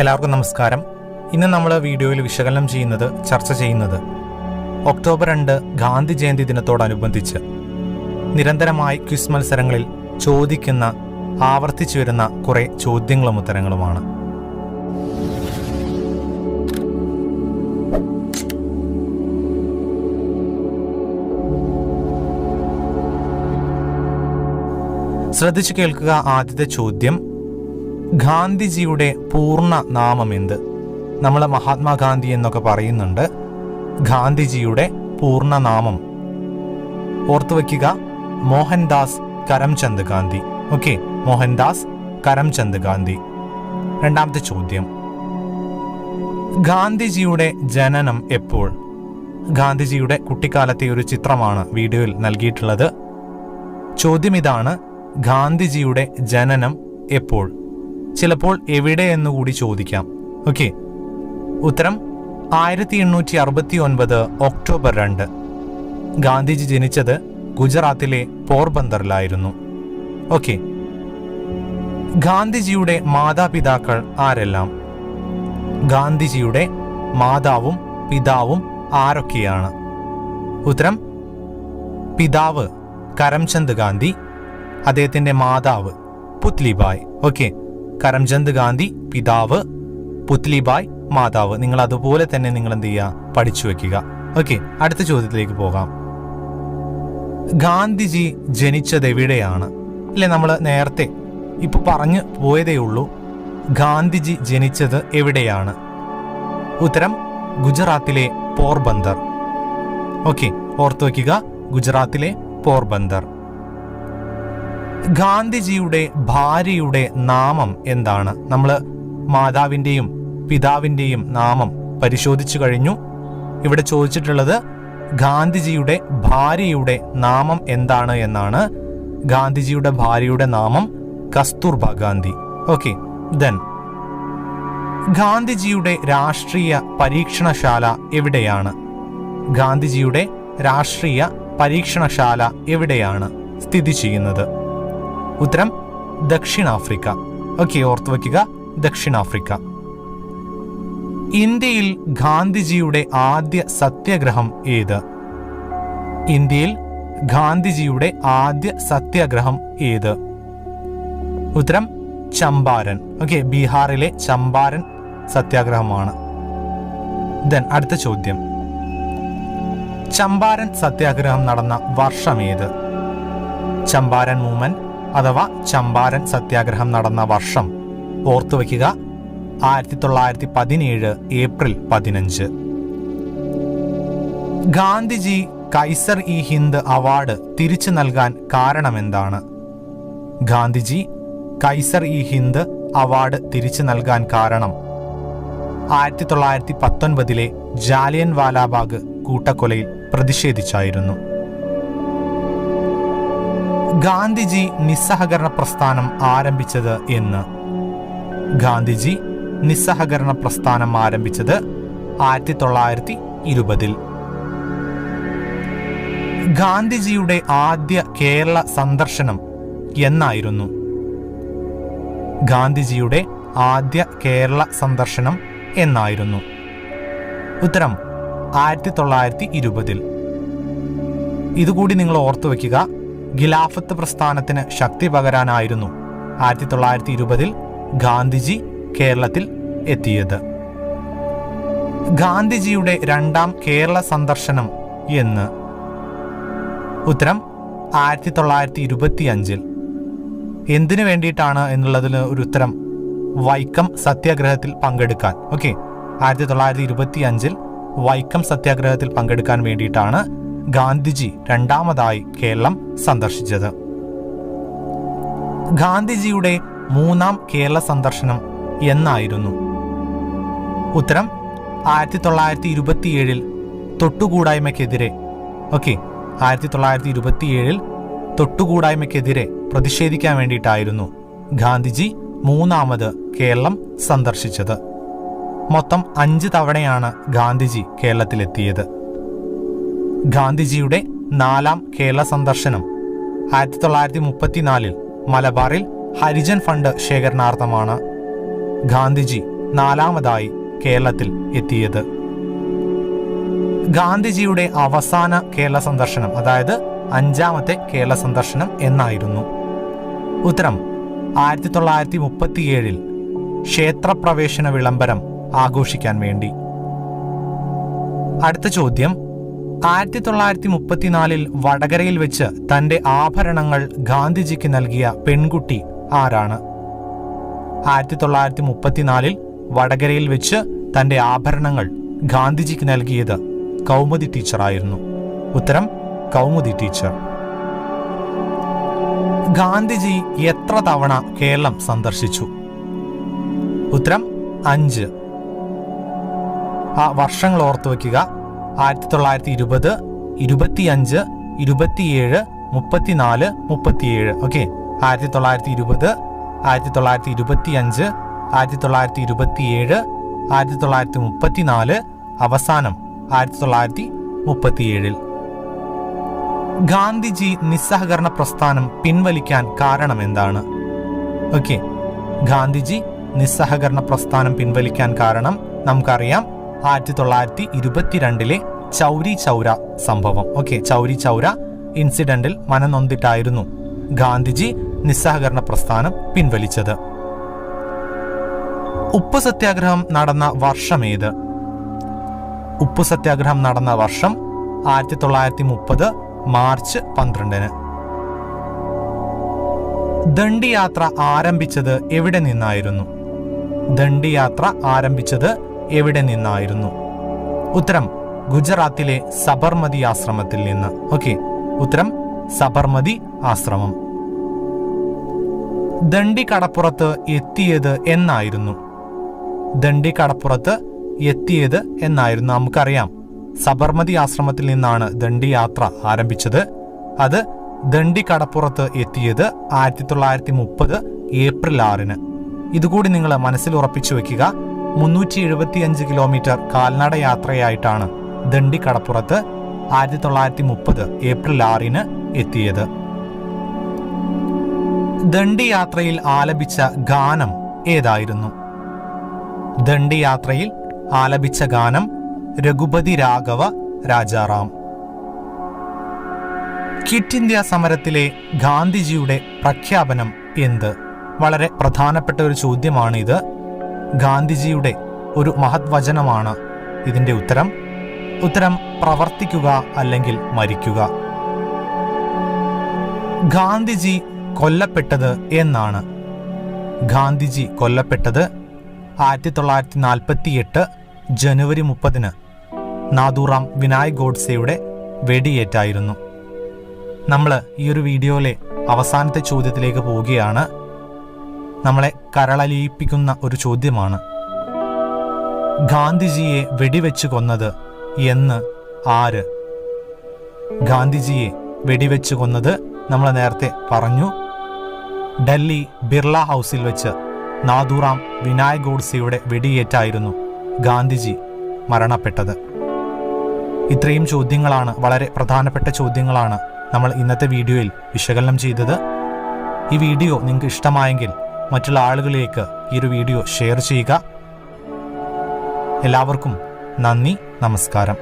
എല്ലാവർക്കും നമസ്കാരം. ഇന്ന് നമ്മൾ വീഡിയോയിൽ വിശകലനം ചെയ്യുന്നത് ചർച്ച ചെയ്യുന്നത് ഒക്ടോബർ രണ്ട് ഗാന്ധി ജയന്തി ദിനത്തോടനുബന്ധിച്ച് നിരന്തരമായി ക്വിസ് മത്സരങ്ങളിൽ ചോദിക്കുന്ന ആവർത്തിച്ചു വരുന്ന കുറെ ചോദ്യങ്ങളും ഉത്തരങ്ങളുമാണ്. ശ്രദ്ധിച്ചു കേൾക്കുക ആദ്യത്തെ ചോദ്യം. ഗാന്ധിജിയുടെ പൂർണ നാമം എന്ത് നമ്മൾ മഹാത്മാഗാന്ധി എന്നൊക്കെ പറയുന്നുണ്ട്. ഗാന്ധിജിയുടെ പൂർണ നാമം. ഓർത്തു വയ്ക്കുക മോഹൻദാസ് കരംചന്ദ് ഗാന്ധി. ഓക്കെ മോഹൻദാസ് കരംചന്ദ് ഗാന്ധി. രണ്ടാമത്തെ ചോദ്യം. ഗാന്ധിജിയുടെ ജനനം എപ്പോൾ? ഗാന്ധിജിയുടെ കുട്ടിക്കാലത്തെ ഒരു ചിത്രമാണ് വീഡിയോയിൽ നൽകിയിട്ടുള്ളത്. ചോദ്യം ഇതാണ് ഗാന്ധിജിയുടെ ജനനം എപ്പോൾ? ചിലപ്പോൾ എവിടെ എന്ന് കൂടി ചോദിക്കാം. ഓക്കെ ഉത്തരം ആയിരത്തി എണ്ണൂറ്റി അറുപത്തി ഒൻപത് ഒക്ടോബർ രണ്ട്. ഗാന്ധിജി ജനിച്ചത് ഗുജറാത്തിലെ പോർബന്തറിലായിരുന്നു ഓക്കെ ഗാന്ധിജിയുടെ മാതാപിതാക്കൾ ആരെല്ലാം? ഗാന്ധിജിയുടെ മാതാവും പിതാവും ആരൊക്കെയാണ്? ഉത്തരം പിതാവ് കരംചന്ദ് ഗാന്ധി അദ്ദേഹത്തിന്റെ മാതാവ് പുത്ലിബായ്. ഓക്കെ കരംചന്ദ് ഗാന്ധി പിതാവ് പുത്ലിബായ് മാതാവ് നിങ്ങൾ അതുപോലെ തന്നെ നിങ്ങൾ എന്ത് ചെയ്യുക? പഠിച്ചു വെക്കുക ഓക്കെ അടുത്ത ചോദ്യത്തിലേക്ക് പോകാം. ഗാന്ധിജി ജനിച്ചത് എവിടെയാണ്? അല്ലെ നമ്മൾ നേരത്തെ ഇപ്പൊ പറഞ്ഞു പോയതേ ഉള്ളൂ. ഗാന്ധിജി ജനിച്ചത് എവിടെയാണ്? ഉത്തരം ഗുജറാത്തിലെ പോർബന്ദർ. ഓക്കെ ഓർത്തു വയ്ക്കുക ഗുജറാത്തിലെ പോർബന്ദർ. ഗാന്ധിജിയുടെ ഭാര്യയുടെ നാമം എന്താണ്? നമ്മൾ മാതാവിന്റെയും പിതാവിന്റെയും നാമം പരിശോധിച്ചു കഴിഞ്ഞു. ഇവിടെ ചോദിച്ചിട്ടുള്ളത് ഗാന്ധിജിയുടെ ഭാര്യയുടെ നാമം എന്താണ് എന്നാണ്. ഗാന്ധിജിയുടെ ഭാര്യയുടെ നാമം കസ്തൂർബ ഗാന്ധി. Okay then. ഗാന്ധിജിയുടെ രാഷ്ട്രീയ പരീക്ഷണശാല എവിടെയാണ്? ഗാന്ധിജിയുടെ രാഷ്ട്രീയ പരീക്ഷണശാല എവിടെയാണ് സ്ഥിതി ചെയ്യുന്നത്? ഉത്തരം ദക്ഷിണാഫ്രിക്ക. ഓക്കെ ഓർത്തു വയ്ക്കുക ദക്ഷിണാഫ്രിക്ക. ഇന്ത്യയിൽ ഗാന്ധിജിയുടെ ആദ്യ സത്യാഗ്രഹം ഏത്? ഇന്ത്യയിൽ ഗാന്ധിജിയുടെ ആദ്യ സത്യാഗ്രഹം ഏത്? ഉത്തരം ചമ്പാരൻ. ഓക്കെ ബീഹാറിലെ ചമ്പാരൻ സത്യാഗ്രഹമാണ്. ദെൻ അടുത്ത ചോദ്യം. ചമ്പാരൻ സത്യാഗ്രഹം നടന്ന വർഷം ഏത്? ചമ്പാരൻ മൂവ്മെന്റ് അഥവാ ചമ്പാരൻ സത്യാഗ്രഹം നടന്ന വർഷം. ഓർത്തുവയ്ക്കുക ആയിരത്തി തൊള്ളായിരത്തി പതിനേഴ് ഏപ്രിൽ പതിനഞ്ച്. ഗാന്ധിജി കൈസർ ഇ ഹിന്ദ് അവാർഡ് തിരിച്ചു നൽകാൻ കാരണമെന്താണ്? ഗാന്ധിജി കൈസർ ഇ ഹിന്ദ് അവാർഡ് തിരിച്ചു നൽകാൻ കാരണം? ആയിരത്തി തൊള്ളായിരത്തി പത്തൊൻപതിലെ ജാലിയൻ വാലാബാഗ് കൂട്ടക്കൊലയിൽ പ്രതിഷേധിച്ചായിരുന്നു. ഗാന്ധിജി നിസ്സഹകരണ പ്രസ്ഥാനം ആരംഭിച്ചത് എന്ന്. ഗാന്ധിജി നിസ്സഹകരണ പ്രസ്ഥാനം ആരംഭിച്ചത് ആയിരത്തി തൊള്ളായിരത്തി ഇരുപതിൽ ഗാന്ധിജിയുടെ ആദ്യ കേരള സന്ദർശനം എന്നായിരുന്നു. ഗാന്ധിജിയുടെ ആദ്യ കേരള സന്ദർശനം എന്നായിരുന്നു. ഉത്തരം ആയിരത്തി തൊള്ളായിരത്തി ഇരുപതിൽ ഇതുകൂടി നിങ്ങൾ ഓർത്തു വയ്ക്കുക ഖിലാഫത്ത് പ്രസ്ഥാനത്തിന് ശക്തി പകരാനായിരുന്നു ആയിരത്തി തൊള്ളായിരത്തി ഇരുപതിൽ ഗാന്ധിജി കേരളത്തിൽ എത്തിയത്. ഗാന്ധിജിയുടെ രണ്ടാം കേരള സന്ദർശനം എന്ന്. ഉത്തരം ആയിരത്തി തൊള്ളായിരത്തി ഇരുപത്തി അഞ്ചിൽ എന്തിനു വേണ്ടിയിട്ടാണ് എന്നുള്ളതിന് ഒരു ഉത്തരം വൈക്കം സത്യാഗ്രഹത്തിൽ പങ്കെടുക്കാൻ. ഓക്കെ. ആയിരത്തി തൊള്ളായിരത്തി ഇരുപത്തി അഞ്ചിൽ വൈക്കം സത്യാഗ്രഹത്തിൽ പങ്കെടുക്കാൻ വേണ്ടിയിട്ടാണ് ഗാന്ധിജി രണ്ടാമതായി കേരളം സന്ദർശിച്ചത്. ഗാന്ധിജിയുടെ മൂന്നാം കേരള സന്ദർശനം എന്നായിരുന്നു. ഉത്തരം ആയിരത്തി തൊള്ളായിരത്തി ഇരുപത്തിയേഴിൽ തൊട്ടുകൂടായ്മയ്ക്കെതിരെ ഓക്കെ ആയിരത്തി തൊള്ളായിരത്തി ഇരുപത്തിയേഴിൽ തൊട്ടുകൂടായ്മയ്ക്കെതിരെ പ്രതിഷേധിക്കാൻ വേണ്ടിയിട്ടായിരുന്നു ഗാന്ധിജി മൂന്നാമത് കേരളം സന്ദർശിച്ചത്. മൊത്തം അഞ്ച് തവണയാണ് ഗാന്ധിജി കേരളത്തിലെത്തിയത്. ഗാന്ധിജിയുടെ നാലാം കേരള സന്ദർശനം. ആയിരത്തി തൊള്ളായിരത്തി മുപ്പത്തിനാലിൽ മലബാറിൽ ഹരിജൻ ഫണ്ട് ശേഖരണാർത്ഥമാണ് ഗാന്ധിജി നാലാമതായി കേരളത്തിൽ എത്തിയത്. ഗാന്ധിജിയുടെ അവസാന കേരള സന്ദർശനം അതായത് അഞ്ചാമത്തെ കേരള സന്ദർശനം എന്നായിരുന്നു. ഉത്തരം ആയിരത്തി തൊള്ളായിരത്തി മുപ്പത്തിയേഴിൽ ക്ഷേത്രപ്രവേശന വിളംബരം ആഘോഷിക്കാൻ വേണ്ടി. അടുത്ത ചോദ്യം ആയിരത്തി തൊള്ളായിരത്തി മുപ്പത്തിനാലിൽ വടകരയിൽ വെച്ച് തന്റെ ആഭരണങ്ങൾ ഗാന്ധിജിക്ക് നൽകിയ പെൺകുട്ടി ആരാണ്? ആയിരത്തി തൊള്ളായിരത്തി മുപ്പത്തിനാലിൽ വടകരയിൽ വെച്ച് തന്റെ ആഭരണങ്ങൾ ഗാന്ധിജിക്ക് നൽകിയത് കൗമുദി ടീച്ചറായിരുന്നു. ഉത്തരം കൗമുദി ടീച്ചർ. ഗാന്ധിജി എത്ര തവണ കേരളം സന്ദർശിച്ചു? ഉത്തരം അഞ്ച്. ആ വർഷങ്ങൾ ഓർത്തു വയ്ക്കുക ആയിരത്തി തൊള്ളായിരത്തി ഇരുപത് ഇരുപത്തിയഞ്ച് ഇരുപത്തിയേഴ് മുപ്പത്തിനാല് മുപ്പത്തിയേഴ്. ഓക്കെ ആയിരത്തി തൊള്ളായിരത്തി ഇരുപത് ആയിരത്തി തൊള്ളായിരത്തി ഇരുപത്തിയഞ്ച് ആയിരത്തി തൊള്ളായിരത്തി ഇരുപത്തിയേഴ് ആയിരത്തി തൊള്ളായിരത്തി മുപ്പത്തിനാല്. അവസാനം ആയിരത്തി തൊള്ളായിരത്തി മുപ്പത്തിയേഴിൽ. ഗാന്ധിജി നിസ്സഹകരണ പ്രസ്ഥാനം പിൻവലിക്കാൻ കാരണം എന്താണ്? ഓക്കെ ഗാന്ധിജി നിസ്സഹകരണ പ്രസ്ഥാനം പിൻവലിക്കാൻ കാരണം നമുക്കറിയാം. ആയിരത്തി തൊള്ളായിരത്തി ഇരുപത്തിരണ്ടിലെ ചൗരി ചൗര സംഭവം. ഓക്കെ ചൗരി ചൗര ഇൻസിഡന്റിൽ മനനൊന്തിട്ടായിരുന്നു ഗാന്ധിജി നിസ്സഹകരണ പ്രസ്ഥാനം പിൻവലിച്ചത്. ഉപ്പ് സത്യാഗ്രഹം നടന്ന വർഷം ഏത്? ഉപ്പു സത്യാഗ്രഹം നടന്ന വർഷം ആയിരത്തി തൊള്ളായിരത്തി മുപ്പത് മാർച്ച് പന്ത്രണ്ടിന്. ദണ്ഡിയാത്ര ആരംഭിച്ചത് എവിടെ നിന്നായിരുന്നു? ദണ്ഡിയാത്ര ആരംഭിച്ചത് എവിടെ നിന്നായിരുന്നു? ഉത്തരം ഗുജറാത്തിലെ സബർമതി ആശ്രമത്തിൽ നിന്ന്. ഓക്കെ ഉത്തരം സബർമതി ആശ്രമം. ദണ്ഡി കടപ്പുറത്ത് എത്തിയത് എന്നായിരുന്നു. ദണ്ഡി കടപ്പുറത്ത് എത്തിയത് എന്നായിരുന്നു. നമുക്കറിയാം സബർമതി ആശ്രമത്തിൽ നിന്നാണ് ദണ്ഡി യാത്ര ആരംഭിച്ചത്. അത് ദണ്ഡി കടപ്പുറത്ത് എത്തിയത് ആയിരത്തി തൊള്ളായിരത്തി മുപ്പത് ഏപ്രിൽ ആറിന്. ഇതുകൂടി നിങ്ങൾ മനസ്സിൽ ഉറപ്പിച്ചു വെക്കുക മുന്നൂറ്റി എഴുപത്തിയഞ്ച് കിലോമീറ്റർ കാൽനട യാത്രയായിട്ടാണ് ദണ്ഡി കടപ്പുറത്ത് ആയിരത്തി തൊള്ളായിരത്തി മുപ്പത് ഏപ്രിൽ ആറിന് എത്തിയത്. ദണ്ഡി യാത്രയിൽ ആലപിച്ച ഗാനം ഏതായിരുന്നു? ദണ്ഡി യാത്രയിൽ ആലപിച്ച ഗാനം രഘുപതി രാഘവ രാജാറാം. ക്വിറ്റ് ഇന്ത്യ സമരത്തിലെ ഗാന്ധിജിയുടെ പ്രഖ്യാപനം എന്ത്? വളരെ പ്രധാനപ്പെട്ട ഒരു ചോദ്യമാണ് ഇത് ഗാന്ധിജിയുടെ ഒരു മഹത് വചനമാണ് ഇതിന്റെ ഉത്തരം. ഉത്തരം പ്രവർത്തിക്കുക അല്ലെങ്കിൽ മരിക്കുക. ഗാന്ധിജി കൊല്ലപ്പെട്ടത് എന്നാണ്. ഗാന്ധിജി കൊല്ലപ്പെട്ടത് ആയിരത്തി തൊള്ളായിരത്തി നാൽപ്പത്തി എട്ട് ജനുവരി മുപ്പതിന് നാദൂറാം വിനായ് ഗോഡ്സെയുടെ വെടിയേറ്റായിരുന്നു. നമ്മൾ ഈ ഒരു വീഡിയോയിലെ അവസാനത്തെ ചോദ്യത്തിലേക്ക് പോവുകയാണ്. നമ്മളെ കരളലിയിപ്പിക്കുന്ന ഒരു ചോദ്യമാണ്. ഗാന്ധിജിയെ വെടിവെച്ച് കൊന്നത് എന്ന് ആര്? ഗാന്ധിജിയെ വെടിവെച്ച് കൊന്നത് നമ്മൾ നേരത്തെ പറഞ്ഞു. ഡൽഹി ബിർള ഹൗസിൽ വെച്ച് നാദുറാം വിനായക് ഗോഡ്സെയുടെ വെടിയേറ്റായിരുന്നു ഗാന്ധിജി മരണപ്പെട്ടത്. ഇത്രയും ചോദ്യങ്ങളാണ് വളരെ പ്രധാനപ്പെട്ട ചോദ്യങ്ങളാണ് നമ്മൾ ഇന്നത്തെ വീഡിയോയിൽ വിശകലനം ചെയ്തത്. ഈ വീഡിയോ നിങ്ങൾക്ക് ഇഷ്ടമായെങ്കിൽ മറ്റുള്ള ആളുകളിലേക്ക് ഈ ഒരു വീഡിയോ ഷെയർ ചെയ്യുക. എല്ലാവർക്കും നന്ദി നമസ്കാരം.